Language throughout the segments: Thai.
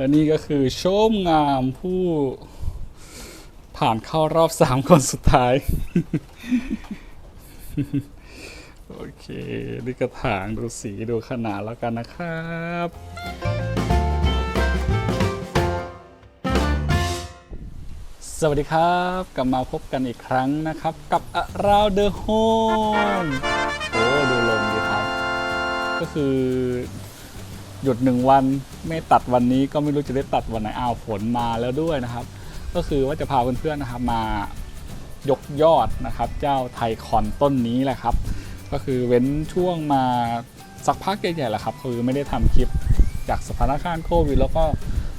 และนี่ก็คือโชมงามผู้ผ่านเข้ารอบสามคนสุดท้าย โอเค นี่กระถางดูสีดูขนาดแล้วกันนะครับสวัสดีครับ กลับมาพบกันอีกครั้งนะครับ กับ Around the Home โอ้ ดูลมดีครับ ก็คือ หยุดหนึ่งวันไม่ตัดวันนี้ก็ไม่รู้จะได้ตัดวันไหนอ้าวฝนมาแล้วด้วยนะครับ ก็คือว่าจะพาเพื่อนๆนะครับมายกยอดนะครับ เจ้าไทคอนต้นนี้แหละครับ ก็คือเว้นช่วงมาสักพักใหญ่ๆแหละครับ คือไม่ได้ทำคลิปจากสถานการณ์โควิดแล้วก็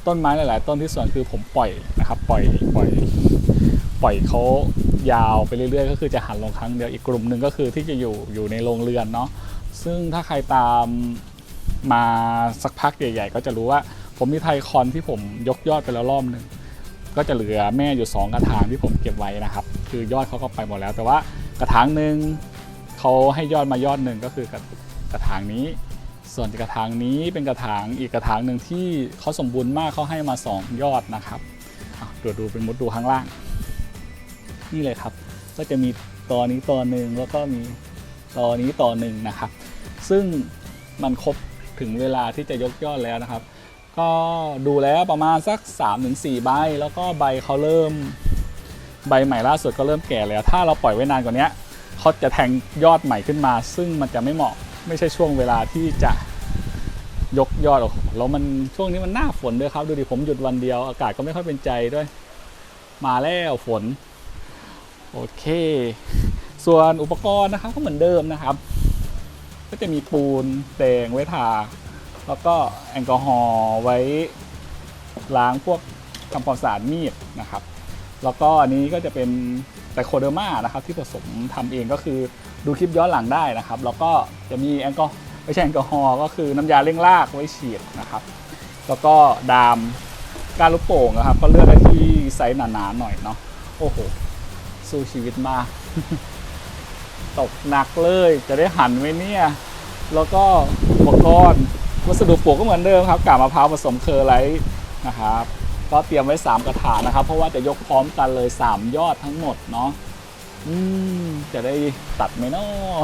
ต้นไม้หลายๆ ต้นที่สวนคือผมปล่อยนะครับ ปล่อยปล่อยปล่อยเขายาวไปเรื่อยๆ ก็คือจะหันลงครั้งเดียวอีกกลุ่มหนึ่งก็คือที่จะอยู่อยู่ในโรงเรือนเนาะซึ่งถ้าใครตาม มาสักพักใหญ่ ๆ ก็จะรู้ว่าผมมีไทคอนที่ผมยกยอดไปแล้วรอบหนึ่งก็จะเหลือแม่อยู่ 2 กระถางที่ผมเก็บไว้นะครับ คือยอดเขาก็ไปหมดแล้ว แต่ว่ากระถางหนึ่งเขาให้ยอดมายอดหนึ่งก็คือกระกระถางนี้ ส่วนกระถางนี้เป็นกระถางอีกกระถางหนึ่งที่เขาสมบูรณ์มากเขาให้มา 2 ยอดนะครับอะเดี๋ยวดูเป็นมุดดูข้างล่าง นี่เลยครับ ก็จะมีตอนี้ตอหนึ่งแล้วก็มีตอนี้ตอหนึ่งนะครับ ซึ่งมันครบ ถึงเวลาที่จะยกยอดแล้วนะครับ ก็ดูแล้วประมาณสัก 3-4 ใบ แล้วก็ใบเขาเริ่มใบใหม่ล่าสุดก็เริ่มแก่แล้ว ถ้าเราปล่อยไว้นานกว่านี้เขาจะแทงยอดใหม่ขึ้นมา ซึ่งมันจะไม่เหมาะไม่ใช่ช่วงเวลาที่จะยกยอดออกแล้วมันช่วงนี้มันหน้าฝนด้วยครับ ดูดิผมหยุดวันเดียว อากาศก็ไม่ค่อยเป็นใจด้วย มาแล้วฝน โอเค ส่วนอุปกรณ์นะครับก็เหมือนเดิมนะครับ ก็จะมีปูนแดงไว้ทา แล้วก็แอลกอฮอล์ไว้ล้างพวกทำความสะอาดมีดนะครับ แล้วก็อันนี้ก็จะเป็นไตโคเดอร์มานะครับ ที่ผสมทำเองก็คือดูคลิปย้อนหลังได้นะครับ แล้วก็จะมีแอลกอไม่ใช่แอลกอฮอล์ก็คือน้ำยาเร่งรากไว้ฉีดนะครับ แล้วก็ดามการลูกโป่งนะครับ ก็เลือกได้ที่ไซส์หนาๆหน่อยเนาะโอ้โหสู้ชีวิตมาก ตกหนักเลยจะได้หันไหมเนี่ยแล้วก็อุปกรณ์วัสดุปลูกก็เหมือนเดิมครับกาบมะพร้าวผสมเคอร์ไลท์นะครับก็เตรียมไว้ 3 กระถางนะครับ เพราะว่าจะยกพร้อมกันเลย 3 ยอดทั้งหมดเนาะอืมจะได้ตัดไหมเนาะ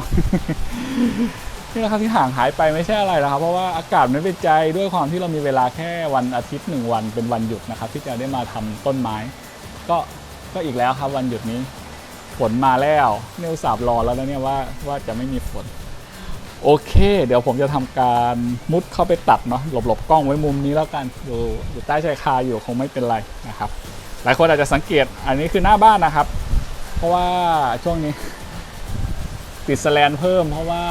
นี่แหละครับที่ห่างหายไปไม่ใช่อะไรนะครับ เพราะว่าอากาศไม่เป็นใจด้วยความที่เรามีเวลาแค่วันอาทิตย์หนึ่งวันเป็นวันหยุดนะครับ ที่จะได้มาทำต้นไม้ ก็ก็อีกแล้วครับวันหยุดนี้ ฝนมาแล้วเนี่ยอุตสาบรอแล้วนะเนี่ยว่าว่าจะไม่มีฝน โอเค เดี๋ยวผมจะทำการมุดเข้าไปตัดเนาะหลบหลบกล้องไว้มุมนี้แล้วกันอยู่อยู่ใต้ชายคาอยู่คงไม่เป็นไรนะครับ หลายคนอาจจะสังเกตอันนี้คือหน้าบ้านนะครับ เพราะว่าช่วงนี้ ติดสแลนเพิ่ม เพราะว่า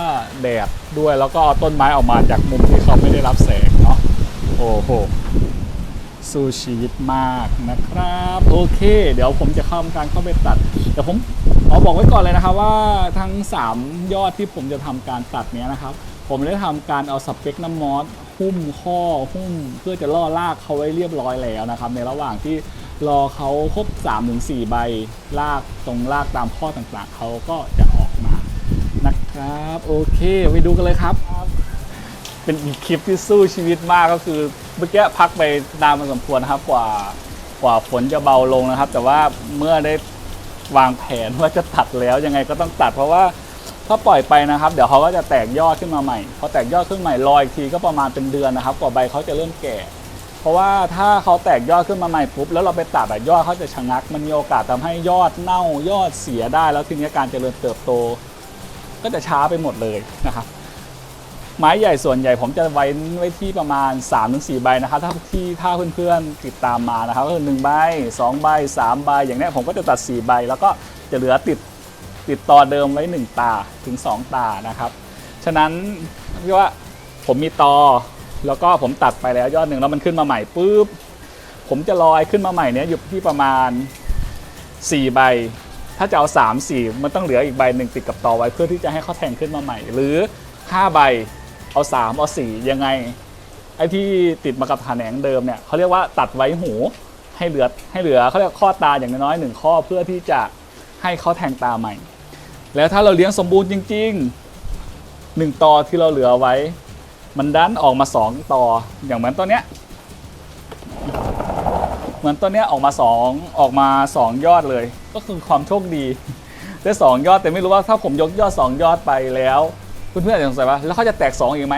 แดดด้วยแล้วก็เอาต้นไม้ออกมาจากมุมที่เขาไม่ได้รับแสงเนาะโอ้โห สู้ชีวิตมากนะครับ โอเค เดี๋ยวผมจะเข้าทำการเข้าไปตัด แต่ผมขอบอกไว้ก่อนเลยนะครับว่าทั้ง 3 ยอดที่ผมจะทำการตัดเนี้ยนะครับ ผมได้ทำการเอาสเปกน้ำมอสหุ้มข้อหุ้มเพื่อจะล่อลากเขาไว้เรียบร้อยแล้วนะครับ ในระหว่างที่รอเขาครบ 3-4 ใบลากตรงลากตามข้อต่างๆเขาก็จะออกมานะครับ โอเค ไปดูกันเลยครับ เป็นอีกคลิปที่สู้ชีวิตมากก็คือเมื่อกี้พักไปนานพอสมควรนะครับ กว่ากว่าฝนจะเบาลงนะครับ แต่ว่าเมื่อได้วางแผนว่าจะตัดแล้วยังไงก็ต้องตัด เพราะว่าถ้าปล่อยไปนะครับ เดี๋ยวเขาก็จะแตกยอดขึ้นมาใหม่พอแตกยอดขึ้นใหม่รออีกทีก็ประมาณเป็นเดือนนะครับกว่าใบเขาจะเริ่มแก่ เพราะว่าถ้าเขาแตกยอดขึ้นมาใหม่ปุ๊บแล้วเราไปตัดอะยอดเขาจะชะงัก มันมีโอกาสทำให้ยอดเน่ายอดเสียได้ แล้วทีนี้การเจริญเติบโต ก็จะช้าไปหมดเลยนะครับ ไม้ใหญ่ส่วนใหญ่ผมจะไว้ไว้ที่ประมาณ 3-4 ใบนะครับ ถ้าที่ถ้าเพื่อนๆติดตามมานะครับก็คือ1ใบ2ใบ3ใบอย่างนี้ผมก็จะตัด 4 ใบ แล้วก็จะเหลือติดติดต่อเดิมไว้ 1 ตาถึง 2 ตานะครับ ฉะนั้นเรียกว่าผมมีตอแล้วก็ผมตัดไปแล้วยอดหนึ่งแล้วมันขึ้นมาใหม่ปุ๊บผมจะลอยขึ้นมาใหม่เนี้ยอยู่ที่ประมาณ 4 ใบ ถ้าจะเอา 3 4 มันต้องเหลืออีกใบหนึ่งติดกับตอไว้เพื่อที่จะให้เขาแทงขึ้นมาใหม่ หรือ 5 ใบ เอา3เอา4ยังไง ไอ้ที่ติดมากับแขนงเดิมเนี่ยเขาเรียกว่าตัดไว้หูให้เหลือให้เหลือเขาเรียกข้อตาอย่างน้อยหนึ่งข้อเพื่อที่จะให้เขาแทงตาใหม่ แล้วถ้าเราเลี้ยงสมบูรณ์จริงๆหนึ่งตอที่เราเหลือไว้ มันดันออกมา2ต่ออย่างเหมือนตัวเนี้ยเหมือนต้นเนี้ยออกมาสองออกมาสองยอดเลย ก็คือความโชคดีได้สองยอดแต่ไม่รู้ว่าถ้าผมยกยอดสองยอดไปแล้ว เพื่อนๆอาจจะสงสัยว่าแล้วเขาจะแตกสองอีกไหม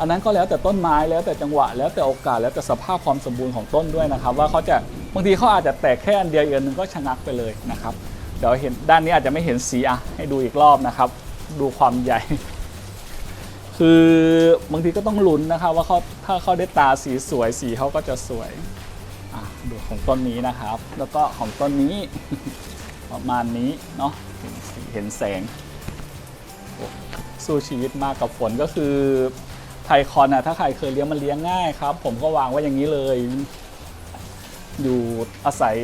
อันนั้นก็แล้วแต่ต้นไม้แล้วแต่จังหวะ แล้วแต่โอกาสแล้วแต่สภาพความสมบูรณ์ของต้นด้วยนะครับ ว่าเขาจะบางทีเขาอาจจะแตกแค่อันเดียวอีกอันหนึ่งก็ชะงักไปเลยนะครับเดี๋ยวเห็นด้านนี้อาจจะไม่เห็นสีอะให้ดูอีกรอบนะครับ ดูความใหญ่ คือบางทีก็ต้องลุ้นนะครับ ว่าเขาถ้าเขาได้ตาสีสวยสีเขาก็จะสวยดูของต้นนี้นะครับ แล้วก็ของต้นนี้ประมาณนี้เนาะเห็นแสง สู้ชีวิตมากกับฝนก็คือไทคอนอะถ้าใครเคยเลี้ยงมันเลี้ยงง่ายครับ ผมก็วางไว้อย่างนี้เลย อยู่อาศัย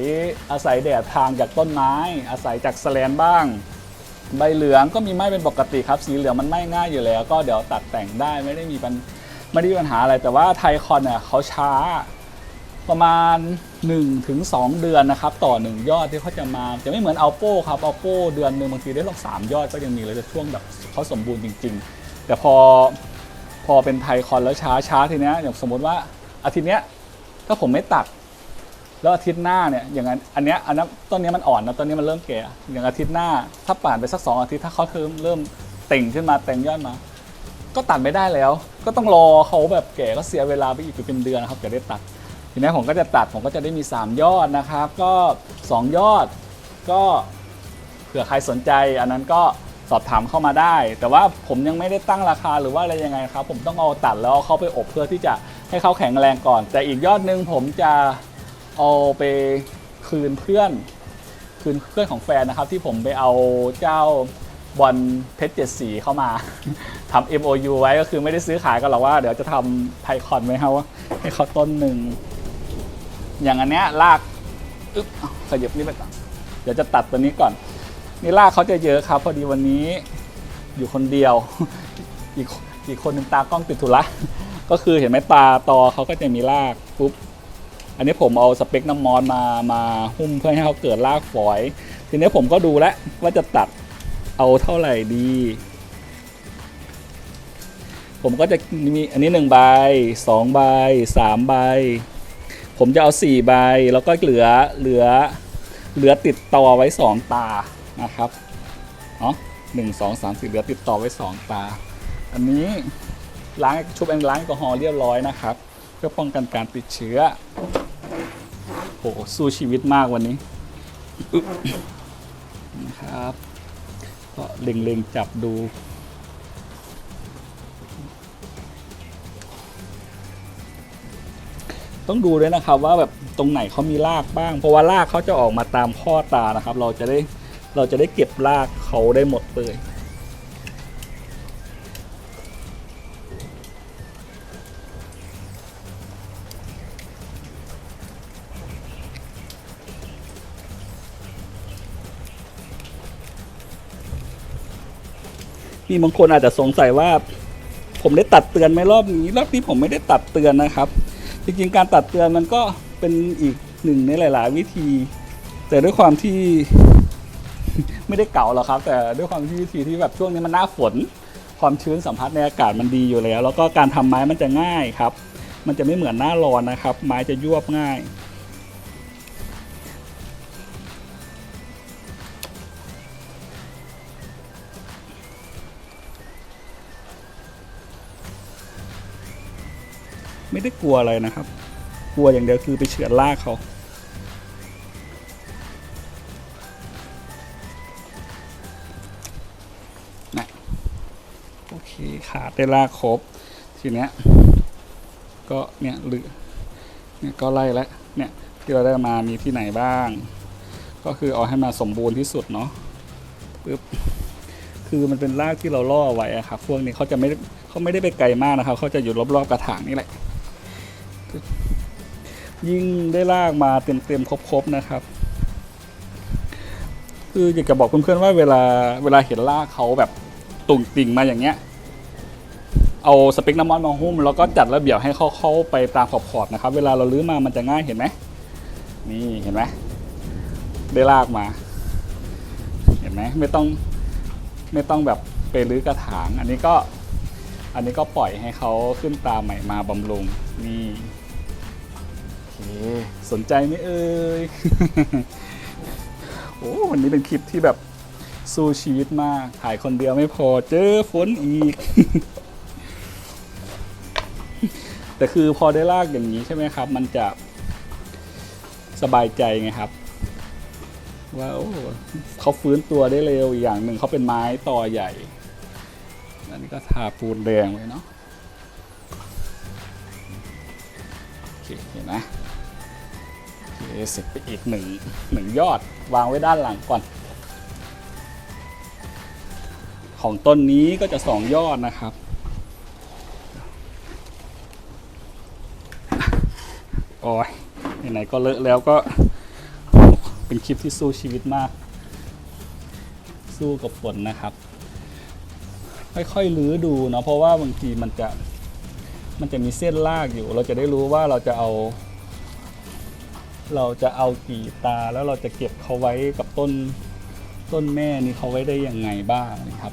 อาศัยแดดทางจากต้นไม้ อาศัยจากแสแลนบ้าง ใบเหลืองก็มีไหม้เป็นปกติครับ สีเหลืองมันไหม้ง่ายอยู่แล้ว ก็เดี๋ยวตัดแต่งได้ไม่ได้มีปัญไม่ได้มีปัญหาอะไรแต่ว่าไทคอนเนี่ยเขาช้า ประมาณ1ถึง2เดือนนะครับ ต่อ 1 ยอดที่เขาจะมาจะไม่เหมือนอัลโปครับอัลโปเดือนหนึ่งบางทีได้ลองสามยอดก็ยังมีเลยแต่ช่วงแบบเขาสมบูรณ์จริง ๆ แต่พอพอเป็นไทคอนแล้วช้าช้าทีเนี้ยอย่างสมมติว่าอาทิตย์เนี้ยถ้าผมไม่ตัด แล้วอาทิตย์หน้าเนี่ยอย่างนั้นอันเนี้ยอันนั้นต้นเนี้ยมันอ่อนนะต้นนี้มันเริ่มแก่อย่างอาทิตย์หน้า ถ้าผ่านไปสักสองอาทิตย์ถ้าเขาเริ่มเริ่มเต่งขึ้นมาเต่งยอดมา ก็ตัดไม่ได้แล้ว ก็ต้องรอเขาแบบแก่ก็เสียเวลาไปอีกเป็นเดือนนะครับจะได้ตัด ทีนี้ผมก็จะตัดผมก็จะได้มี 3 ยอดนะครับ ก็ 2 ยอด ก็เผื่อใครสนใจ อันนั้นก็สอบถามเข้ามาได้ แต่ว่าผมยังไม่ได้ตั้งราคาหรือว่าอะไรยังไงครับ ผมต้องเอาตัดแล้วเอาเขาไปอบเพื่อที่จะให้เขาแข็งแรงก่อน แต่อีกยอดหนึ่งผมจะเอาไปคืนเพื่อน คืนเพื่อนของแฟนนะครับ ที่ผมไปเอาเจ้าบอลเพชรเจ็ดสีเข้ามาทำ MOU ไว้ก็คือไม่ได้ซื้อขายกันหรอกว่า เดี๋ยวจะทำไทคอนไว้ให้ว่าให้เขาต้นหนึ่ง อย่างอันเนี้ยลากอึ๊บขยับนี่ไปก่อนเดี๋ยวจะตัดตัวนี้ก่อน นี่ลากเขาจะเยอะครับ พอดีวันนี้อยู่คนเดียว อีกอีกคนหนึ่งตากล้องติดธุระก็คือเห็นไหมตาตอเขาก็จะมีลากปุ๊บอันนี้ผมเอาสเปคน้ำมอนมามาหุ้มเพื่อให้เขาเกิดรากฝอย ทีนี้ผมก็ดูแล้วว่าจะตัดเอาเท่าไหร่ดี ผมก็จะมีอันนี้หนึ่งใบสองใบสามใบ ผมจะเอาสี่ใบแล้วก็เหลือเหลือเหลือติดต่อไว้สองตานะครับเนาะหนึ่งสองสามสี่เหลือติดต่อไว้สองตา อันนี้ล้างชุบแอลล้างแอลกอฮอล์เรียบร้อยนะครับ เพื่อป้องกันการติดเชื้อโหสู้ชีวิตมากวันนี้นะครับ ก็เล็งๆจับดู ต้องดูด้วยนะครับว่าแบบตรงไหนเขามีรากบ้าง เพราะว่ารากเขาจะออกมาตามข้อตานะครับ เราจะได้เราจะได้เก็บรากเขาได้หมดเลยมีบางคนอาจจะสงสัยว่า ผมได้ตัดเตือนไหมรอบนี้ รอบนี้ผมไม่ได้ตัดเตือนนะครับ จริงๆการตัดเตือนมันก็เป็นอีกหนึ่งในหลาย ๆ วิธี แต่ด้วยความที่ไม่ได้เก่าหรอกครับ แต่ด้วยความที่วิธีที่แบบช่วงนี้มันหน้าฝน ความชื้นสัมผัสในอากาศมันดีอยู่แล้ว แล้วก็การทำไม้มันจะง่ายครับ มันจะไม่เหมือนหน้าร้อนนะครับ ไม้จะยวบง่าย ไม่ได้กลัวอะไรนะครับ กลัวอย่างเดียวคือไปเฉือนลากเขานะโอเคขาได้ลากครบ ทีเนี้ย ก็เนี่ยหรือเนี่ยก็ไล่แล้วเนี่ยที่เราได้มามีที่ไหนบ้าง ก็คือเอาให้มาสมบูรณ์ที่สุดเนาะปึ๊บคือมันเป็นรากที่เราล่อไว้อะครับพวกนี้เขาจะไม่เขาไม่ได้ไปไกลมากนะครับเขาจะอยู่รอบๆกระถางนี่แหละ ยิ่งได้ลากมาเต็มๆครบๆนะครับ คืออยากจะบอกเพื่อนๆว่าเวลาเวลาเห็นลากเขาแบบตุ่งติ่งมาอย่างเงี้ย เอาสเปกน้ำมันมาหุ้มแล้วก็จัดระเบียบให้เขาเข้าไปตามขอบๆนะครับ เวลาเราลื้อมามันจะง่ายเห็นไหมนี่เห็นไหมได้ลากมา เห็นไหมไม่ต้องไม่ต้องแบบไปรื้อกระถาง อันนี้ก็อันนี้ก็ปล่อยให้เขาขึ้นตาใหม่มาบำรุงนี่ สนใจไหมเอ่ย โอ้วันนี้เป็นคลิปที่แบบสู้ชีวิตมาก ถ่ายคนเดียวไม่พอเจอฝนอีก แต่คือพอได้ลากอย่างนี้ใช่ไหมครับ มันจะสบายใจไงครับว่าโอ้เขาฟื้นตัวได้เร็วอีกอย่างหนึ่งเขาเป็นไม้ต่อใหญ่ อันนี้ก็ทาปูนแดงไว้เนาะ เห็นไหมโอเเสร็จไปอีกหนึ่งหนึ่งยอดวางไว้ด้านหลังก่อน ของต้นนี้ก็จะสองยอดนะครับโอ้ยไหนๆก็เลอะแล้วก็เป็นคลิปที่สู้ชีวิตมาก สู้กับฝนนะครับ ค่อยๆลื้อดูเนาะเพราะว่าบางทีมันจะ มันจะมีเส้นลากอยู่ เราจะได้รู้ว่าเราจะเอา เราจะเอากี่ตาแล้วเราจะเก็บเขาไว้กับต้นต้นแม่นี่เขาไว้ได้ยังไงบ้างนะครับ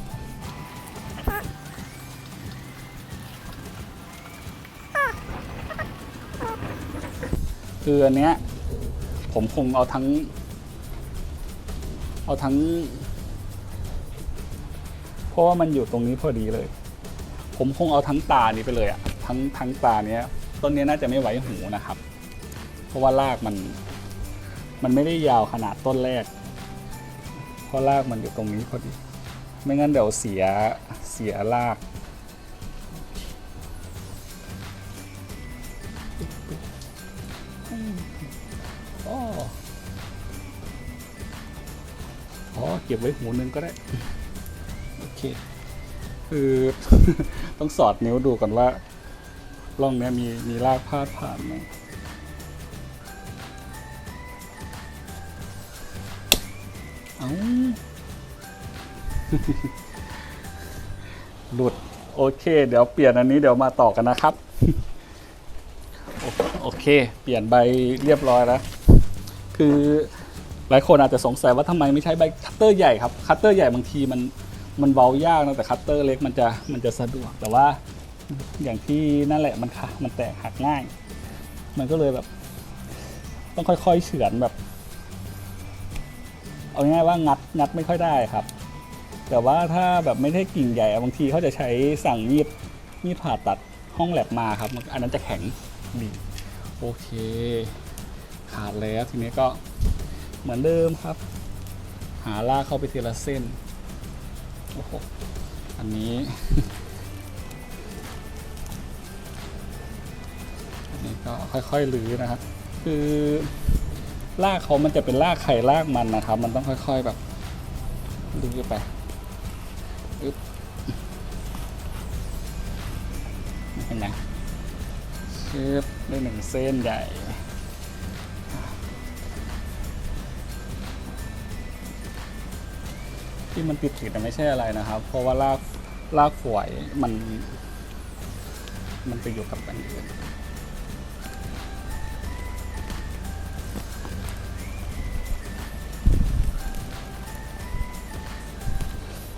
คืออันเนี้ยผมคงเอาทั้ง เอาทั้ง เพราะว่ามันอยู่ตรงนี้พอดีเลย ผมคงเอาทั้งตานี้ไปเลยอะ ทั้งทั้งตาเนี้ยต้นนี้น่าจะไม่ไหวหูนะครับ เพราะว่ารากมัน มันไม่ได้ยาวขนาดต้นแรก เพราะรากมันอยู่ตรงนี้พอดี ไม่งั้นเดี๋ยวเสียเสียรากอ๋ออ๋อเก็บไว้หูนึงก็ได้ โอเค คือ ต้องสอดนิ้วดูก่อนว่า ร่องนี้มีมีรากพาดผ่านไหมเอาหลุดโอเค เดี๋ยวเปลี่ยนอันนี้เดี๋ยวมาต่อกันนะครับ โอเค เปลี่ยนใบเรียบร้อยแล้ว คือหลายคนอาจจะสงสัยว่าทำไมไม่ใช้ใบคัตเตอร์ใหญ่ครับคัตเตอร์ใหญ่บางทีมันมันเว้ายากนะแต่คัตเตอร์เล็กมันจะมันจะสะดวกแต่ว่า อย่างที่นั่นแหละมันค่ะมันแตกหักง่าย มันก็เลยแบบ ต้องค่อยๆเฉือนแบบ เอาง่ายๆว่างัดงัดไม่ค่อยได้ครับ แต่ว่าถ้าแบบไม่ได้กิ่งใหญ่อะบางทีเขาจะใช้สั่งมีดมีดผ่าตัดห้องแลบมาครับมันอันนั้นจะแข็งดีโอเค ขาดแล้วทีนี้ก็เหมือนเดิมครับ หาลากเข้าไปทีละเส้นโอ้โหอันนี้ ก็ค่อยๆลื้อนะครับคือลากเขามันจะเป็นลากไข่ลากมันนะครับ มันต้องค่อย ๆแบบลื้อไปอึ๊บเห็นไหมเชืบได้หนึ่งเส้นใหญ่ที่มันติดติดไม่ใช่อะไรนะครับ เพราะว่ารากรากฝวยมัน มันไปอยู่กับอันอื่น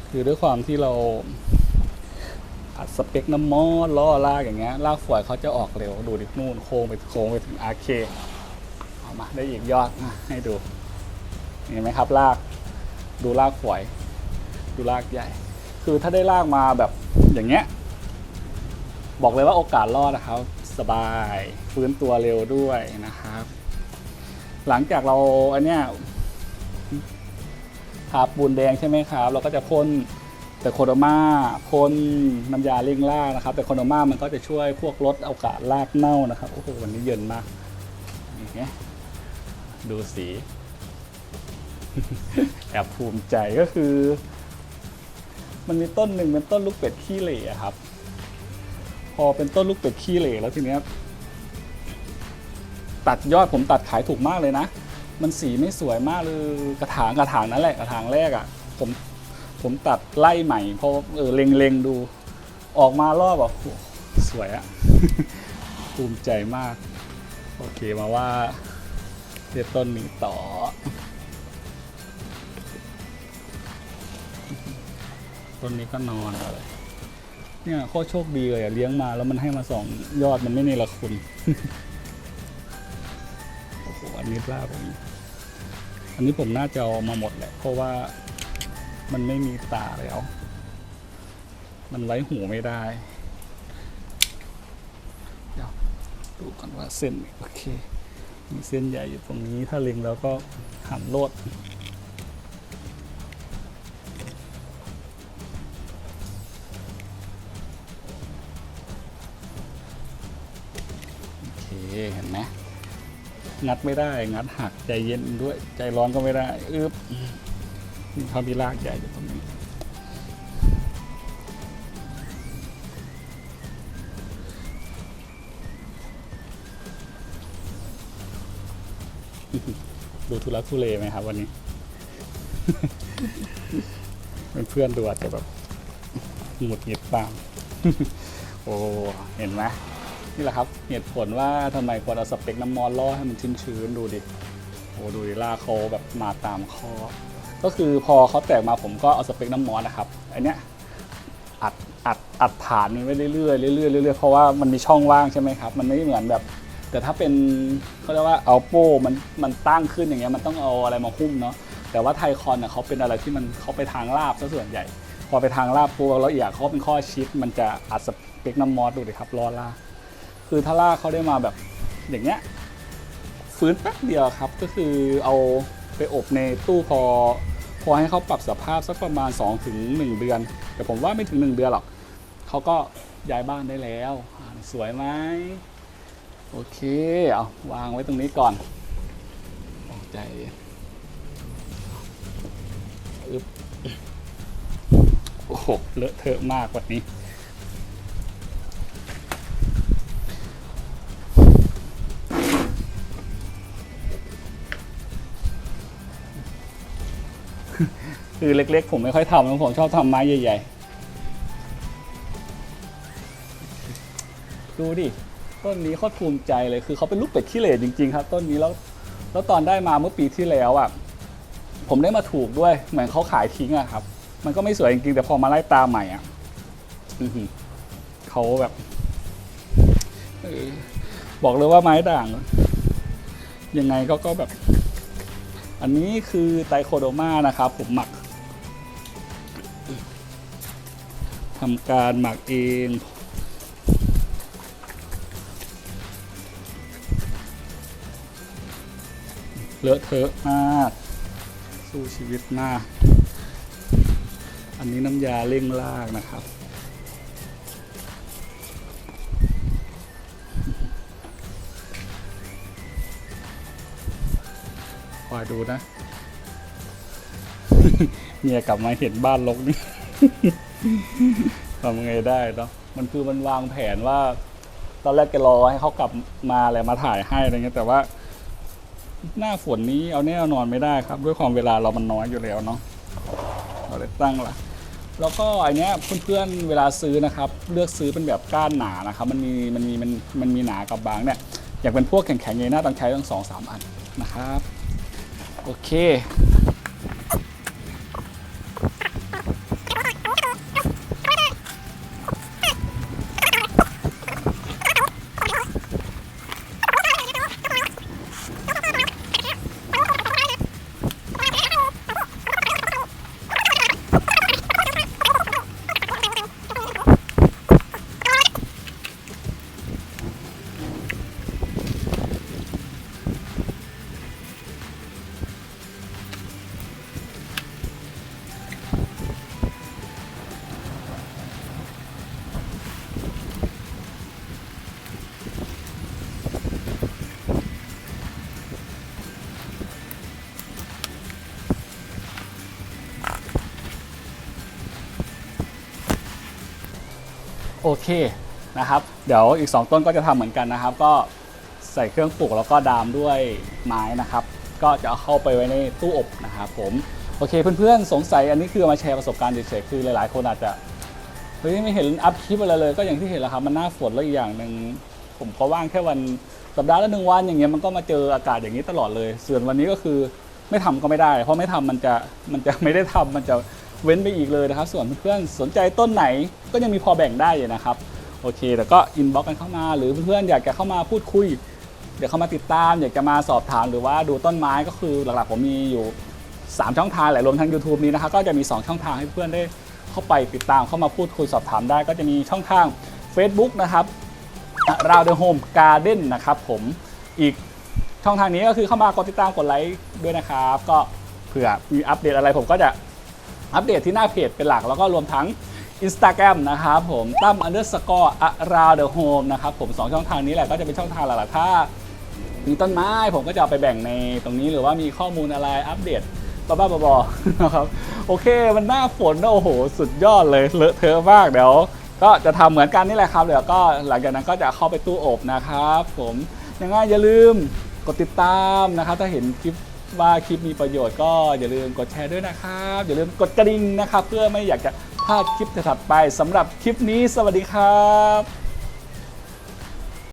คือด้วยความที่เราอัดสเปคน้ำมอดล้อลากอย่างเงี้ยลากฝวยเขาจะออกเร็วดูดินู่นโค้งไปโค้งไปถึงอาเคเอามาได้อีกยอดอะให้ดูเห็นไหมครับลากดูลากฝวยดูลากใหญ่ คือถ้าได้ลากมาแบบอย่างเงี้ยบอกเลยว่าโอกาสรอดนะครับ สบายฟื้นตัวเร็วด้วยนะครับ หลังจากเราอันเนี้ย ทาปูนแดงใช่ไหมครับ เราก็จะพ่นแต่โคโดมาพ่นน้ำยาเร่งรากนะครับ แต่โคโดมามันก็จะช่วยพวกลดโอกาสรากเน่านะครับโอ้โหวันนี้เย็นมากอย่างเงี้ยดูสีแอบภูมิใจก็คือ มันมีต้นหนึ่งเป็นต้นลูกเป็ดขี้เหร่ครับ พอเป็นต้นลูกเป็ดขี้เหร่แล้วทีเนี้ยตัดยอดผมตัดขายถูกมากเลยนะ มันสีไม่สวยมากเลยกระถางกระถางนั่นแหละกระถางแรกอะ่ะผมผมตัดไล่ใหม่เพราะเออเล็งๆดู ออกมารอบแบบสวยอะภูมิใจมาก โอเคมาว่าเรียต้นนี้ต่อต้นนี้ก็นอนเลยเนี่ยโคตรโชคดีเลยอะเลี้ยงมาแล้วมันให้มาสองยอดมันไม่เนรคุณโอ้โหอันนี้ลากไปอีก อันนี้ผมน่าจะเอามาหมดแหละ เพราะว่ามันไม่มีตาแล้ว มันไว้หูไม่ได้ เดี๋ยวดูก่อนว่าเส้น โอเค มีเส้นใหญ่อยู่ตรงนี้ถ้าเล็งแล้วก็หันโลด งัดไม่ได้ งัดหักใจเย็นด้วย ใจร้อนก็ไม่ได้อึบนี่เขามีรากใหญ่อยู่ตรงนี้ดูทุลักทุเลไหมครับ วันนี้เป็นเพื่อนๆดูอาจจะแบบหงุดหงิดบ้างโอ้ เห็นไหม นี่แหละครับ เหตุผลว่าทำไมควรเอาสเปกน้ำมอนล่อให้มันชื้นๆดูดิโอ้ดูดิล่ากเขาแบบมาตามข้อ ก็คือพอเขาแตกมาผมก็เอาสเปกน้ำมอนนะครับอันเนี้ยอัดอัดอัดฐานมันไว้เรื่อยๆเรื่อยๆเรื่อยๆเพราะว่ามันมีช่องว่างใช่ไหมครับ มันไม่เหมือนแบบ แต่ถ้าเป็นเขาเรียกว่าเอาโป้มันมันตั้งขึ้นอย่างเงี้ยมันต้องเอาอะไรมาหุ้มเนาะแต่ว่าไทคอนเน่ะเขาเป็นอะไรที่มันเขาไปทางราบซะส่วนใหญ่ พอไปทางราบปุ๊บแล้วอีกอย่างเขาเป็นข้อชิดมันจะอัดสเปกน้ำมอสดูดิครับรอล่า คือถ้าล่ากเขาได้มาแบบอย่างเงี้ยฟื้นแป๊บเดียวครับ ก็คือเอาไปอบในตู้พอ พอให้เขาปรับสภาพสักประมาณ2ถึง1เดือน แต่ผมว่าไม่ถึง 1 เดือนหรอกเขาก็ย้ายบ้านได้แล้ว สวยไหมโอเค เอาวางไว้ตรงนี้ก่อนวางใจอึ๊บโอ้โหเลอะเทอะมากกว่านี้ คือเล็กๆ ผมไม่ค่อยทำนะผมชอบทำไม้ใหญ่ ๆ ดูดิ ต้นนี้โคตรภูมิใจเลยคือเขาเป็นลูกเป็ดขี้เหร่จริง ๆ ครับ ต้นนี้แล้วแล้วตอนได้มาเมื่อปีที่แล้วอะผมได้มาถูกด้วย เหมือนเขาขายทิ้งอะครับ มันก็ไม่สวยจริงๆแต่พอมาไล่ตาใหม่อะเขาแบบบอกเลยว่าไม้ด่าง ยังไงก็ก็แบบ อันนี้คือไตรโคโดมานะครับ ผมหมัก ทำการหมักเองเลอะเทอะมาก สู้ชีวิตมาก อันนี้น้ำยาเร่งลากนะครับ คอยดูนะ เมียกลับมาเห็นบ้านรกนี่ ทำไงได้เนาะมันคือมันวางแผนว่า ตอนแรกแกรอให้เขากลับมาอะไรมาถ่ายให้อะไรเงี้ยแต่ว่า หน้าฝนนี้เอาแน่เอานอนไม่ได้ครับ ด้วยความเวลาเรามันน้อยอยู่แล้วเนาะเราเลยตั้งละแล้วก็อันเนี้ยเพื่อนๆเวลาซื้อนะครับ เลือกซื้อเป็นแบบก้านหนานะครับ มันมีมันมีมันมันมีหนากับบางเนี่ยอยางเป็นพวกแข็งๆอย่างนี้น่าต้องใช้ตั้งสองสามอันนะครับ โอเค เคนะครับเดี๋ยวอีก 2 ต้นก็จะทำเหมือนกันนะครับ ก็ใส่เครื่องปลูกแล้วก็ดามด้วยไม้นะครับ ก็จะเอาเข้าไปไว้ในตู้อบนะครับผมโอเคเพื่อนๆสงสัยอันนี้คือมาแชร์ประสบการณ์เฉยๆคือหลายๆ คนอาจจะเฮ้ยไม่เห็นอัพคลิปอะไรเลย ก็อย่างที่เห็นแหล้วครับมันหน้าฝนแล้วอีกอย่างหนึ่งผมก็ว่างแค่วันสัปดาห์ละหนึ่งวันอย่างเงี้ยมันก็มาเจออากาศอย่างนี้ตลอดเลย ส่วนวันนี้ก็คือไม่ทำก็ไม่ได้ เพราะไม่ทำมันจะมันจะไม่ได้ทำมันจะ เว้นไปอีกเลยนะครับ ส่วนเพื่อนๆสนใจต้นไหนก็ยังมีพอแบ่งได้อยู่นะครับ โอเค แต่ก็อินบ็อกกันเข้ามา หรือเพื่อนๆอยากจะเข้ามาพูดคุยเดี๋ยวเข้ามาติดตาม อยากจะมาสอบถามหรือว่าดูต้นไม้ก็คือหลักๆผมมีอยู่ 3 ช่องทางแหละรวมทั้ง YouTube นี้นะครับก็จะมี 2 ช่องทางให้เพื่อนได้เข้าไปติดตามเข้ามาพูดคุยสอบถามได้ ก็จะมีช่องทาง Facebook นะครับราวเดอะโฮมการ์เด้นนะครับผมอีกช่องทางนี้ก็คือเข้ามากดติดตามกดไลค์ด้วยนะครับ ก็เผื่อมีอัปเดตอะไรผมก็จะ อัปเดตที่หน้าเพจเป็นหลักแล้วก็รวมทั้ง Instagram นะครับผมตั้ม underscore around the home นะครับผมสองช่องทางนี้แหละก็จะเป็นช่องทางหลักๆถ้ามีต้นไม้ผมก็จะเอาไปแบ่งในตรงนี้หรือว่ามีข้อมูลอะไรอัปเดตบ้าๆบอๆนะครับโอเคมันหน้าฝนโอ้โห สุดยอดเลยเลอะเทอะมากเดี๋ยว ก็จะทำเหมือนกันนี่แหละครับเดี๋ยวก็หลังจากนั้นก็จะเข้าไปตู้อบนะครับ ผมยังไงอย่าลืมกดติดตามนะครับ ถ้าเห็นคลิป ว่าคลิปมีประโยชน์ก็อย่าลืมกดแชร์ด้วยนะครับ อย่าลืมกดกระดิ่งนะครับ เพื่อไม่อยากจะพลาดคลิปถัดไปสำหรับคลิปนี้สวัสดีครับ